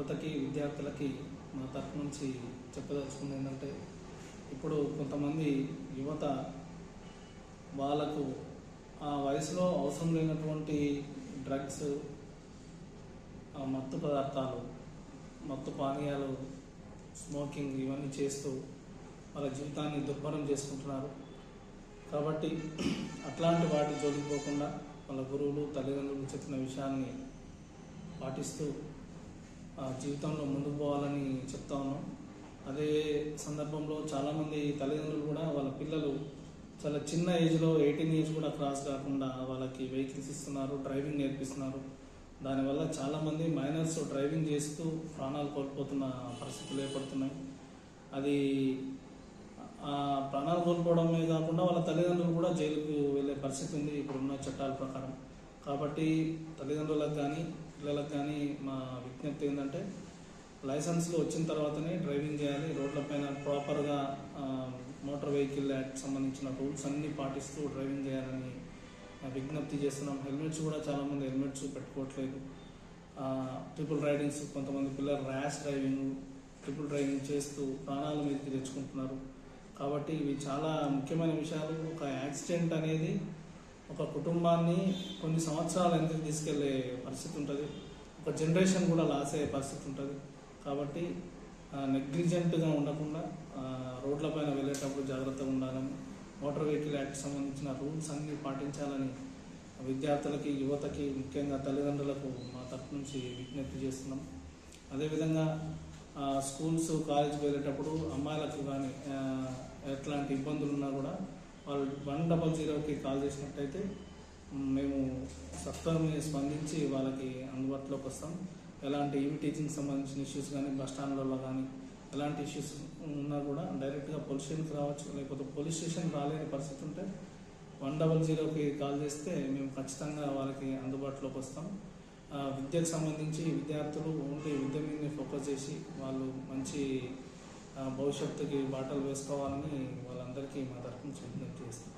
యువతకి విద్యార్థులకి మా తరపు నుంచి చెప్పదలుచుకుంది ఏంటంటే ఇప్పుడు కొంతమంది యువత వాళ్ళకు ఆ వయసులో అవసరం లేనటువంటి డ్రగ్స్ ఆ మత్తు పదార్థాలు మత్తు పానీయాలు స్మోకింగ్ ఇవన్నీ చేస్తూ వాళ్ళ జీవితాన్ని దుర్భరం చేసుకుంటున్నారు. కాబట్టి అట్లాంటి వాటి జోలికి పోకుండా వాళ్ళ గురువులు తల్లిదండ్రులు చెప్పిన విషయాన్ని పాటిస్తూ జీవితంలో ముందుకు పోవాలని చెప్తా ఉన్నాం. అదే సందర్భంలో చాలామంది తల్లిదండ్రులు కూడా వాళ్ళ పిల్లలు చాలా చిన్న ఏజ్లో ఎయిటీన్ ఇయర్స్ కూడా క్రాస్ కాకుండా వాళ్ళకి వెహికల్స్ ఇస్తున్నారు డ్రైవింగ్ నేర్పిస్తున్నారు. దానివల్ల చాలామంది మైనర్స్ డ్రైవింగ్ చేస్తూ ప్రాణాలు కోల్పోతున్న పరిస్థితులు ఏర్పడుతున్నాయి. అది ప్రాణాలు కోల్పోవడమే కాకుండా వాళ్ళ తల్లిదండ్రులు కూడా జైలుకు వెళ్ళే పరిస్థితి ఉంది. ఇప్పుడున్న చట్టాల ప్రకారం. కాబట్టి తల్లిదండ్రులకు కానీ పిల్లలకు కానీ మా విజ్ఞప్తి ఏంటంటే లైసెన్స్లు వచ్చిన తర్వాతనే డ్రైవింగ్ చేయాలి రోడ్లపైన ప్రాపర్గా మోటార్ వెహికల్ యాక్ట్ సంబంధించిన రూల్స్ అన్నీ పాటిస్తూ డ్రైవింగ్ చేయాలని విజ్ఞప్తి చేస్తున్నాం. హెల్మెట్స్ కూడా చాలామంది హెల్మెట్స్ పెట్టుకోవట్లేదు. ట్రిపుల్ రైడింగ్స్ కొంతమంది పిల్లలు ర్యాష్ డ్రైవింగ్ ట్రిపుల్ డ్రైవింగ్ చేస్తూ ప్రాణాల మీదకి తెచ్చుకుంటున్నారు. కాబట్టి ఇవి చాలా ముఖ్యమైన విషయాలు. ఒక యాక్సిడెంట్ అనేది ఒక కుటుంబాన్ని కొన్ని సంవత్సరాలు ఎందుకు తీసుకెళ్ళే పరిస్థితి ఉంటుంది? ఒక జనరేషన్ కూడా లాస్ అయ్యే పరిస్థితి ఉంటుంది. కాబట్టి నెగ్లిజెంట్గా ఉండకుండా రోడ్లపైన వెళ్ళేటప్పుడు జాగ్రత్తగా ఉండాలని మోటార్ వెహికల్ యాక్ట్ సంబంధించిన రూల్స్ అన్ని పాటించాలని విద్యార్థులకి యువతకి ముఖ్యంగా తల్లిదండ్రులకు మా తరఫు నుంచి విజ్ఞప్తి చేస్తున్నాం. అదేవిధంగా స్కూల్స్ కాలేజీకి వెళ్ళేటప్పుడు అమ్మాయిలకు కానీ ఎట్లాంటి ఇబ్బందులు ఉన్నా కూడా వాళ్ళు వన్ డబల్ జీరోకి కాల్ చేసినట్టయితే మేము సత్వరమే స్పందించి వాళ్ళకి అందుబాటులోకి వస్తాం. ఎలాంటి ఈవీ టీచింగ్ సంబంధించిన ఇష్యూస్ కానీ బస్ స్టాండ్లలో కానీ ఎలాంటి ఇష్యూస్ ఉన్నా కూడా డైరెక్ట్గా పోలీస్ స్టేషన్కి రావచ్చు. లేకపోతే పోలీస్ స్టేషన్ రాలేని పరిస్థితి ఉంటే వన్ డబల్ జీరోకి కాల్ చేస్తే మేము ఖచ్చితంగా వాళ్ళకి అందుబాటులోకి వస్తాం. విద్యకు సంబంధించి విద్యార్థులు ఓన్లీ విద్య మీదనే ఫోకస్ చేసి వాళ్ళు మంచి భవిష్యత్తుకి బాటలు వేసుకోవాలని వాళ్ళందరికీ మా తరఫున నుంచి విజ్ఞప్తి చేస్తాం